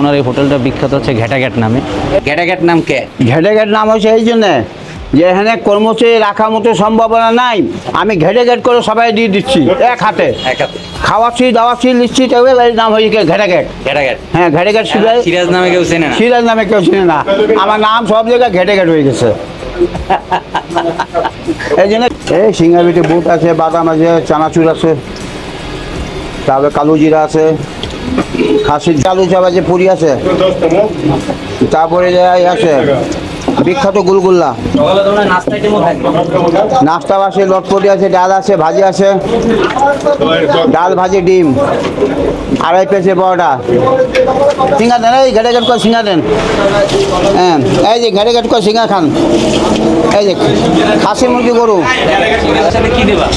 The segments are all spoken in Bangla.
ওনার এই হোটেলটা বিখ্যাত হচ্ছে ঘেটাঘাট নামে। ঘেটাঘাট নাম কে? ঘেটে নাম হয়েছে এই জন্যে যে এখানে কর্মচারী রাখার মতো সম্ভাবনা নাই। আমি ঘেটে ঘেট করে সবাই দিয়ে দিচ্ছি এক হাতে। খাওয়াচ্ছি দাওয়াচ্ছি নিচ্ছি তবে এর নাম হয়েছে ঘেটে ঘেট ঘেটাঘাট। হ্যাঁ ঘেটে ঘেট সিরাজ সিরাজ নামে কেউ চেনে না। সিরাজ নামে কেউ চিনে না। আমার নাম সব জায়গায় ঘেটে ঘেট হয়ে গেছে। এই জন্য এই সিঙ্গাবিটি বুট আছে বাদাম আছে চানাচুর আছে তারপরে কালো জিরা আছে। খাসির চালু চাপ আছে পুরি আছে। তারপরে যে এই আছে, বিখ্যাত গুলগুল্লা। নাস্তা আছে লটপটি আছে, ডাল আছে, ভাজি আছে। ডাল, ভাজি, ডিম। আড়াই পেঁচে বড়টা সিঙ্গা দেন, এই ঘেটে ঘেট করে সিঙ্গা দেন। হ্যাঁ এই যে ঘেটে ঘেট করে সিঙ্গা খান। এই যে খাসি মুরগি গরু।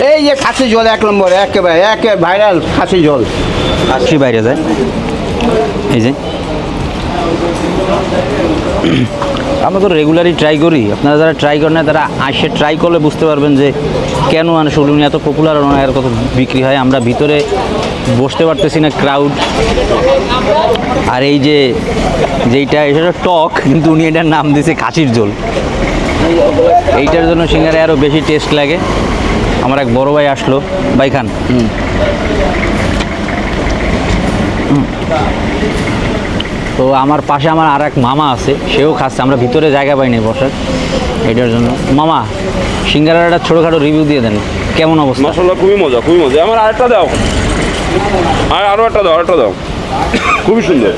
এই যে খাসি জল এক নম্বর, একেবারে, একে ভাইরাল খাসি জল খাসি বাইরে যায়। এই যে। আমরা তো রেগুলারই ট্রাই করি। আপনারা যারা ট্রাই করেন না, তারা আসে ট্রাই করলে বুঝতে পারবেন যে কেন মানে সলুনি এত পপুলার ওনার কত বিক্রি হয়। আমরা ভিতরে বসতে পারতেছি না ক্রাউড আর এই যে যেইটা এটা টক, কিন্তু উনি এটার নাম দিয়েছে খাসির ঝোল। এইটার জন্য সিঙ্গারে আরও বেশি টেস্ট লাগে। আমার এক বড় ভাই আসলো, ভাই খান। তো আমার পাশে আমার আর এক মামা আছে সেও খাচ্ছে আমরা ভিতরে জায়গা পাইনি বসার এটার জন্য। মামা সিঙ্গারার একটা ছোটোখাটো রিভিউ দিয়ে দেন কেমন অবস্থা? মশলা খুবই মজা খুবই মজা। আমার আরেকটা দাও। আর আরও একটা দাও আরেকটা দাও। খুবই সুন্দর।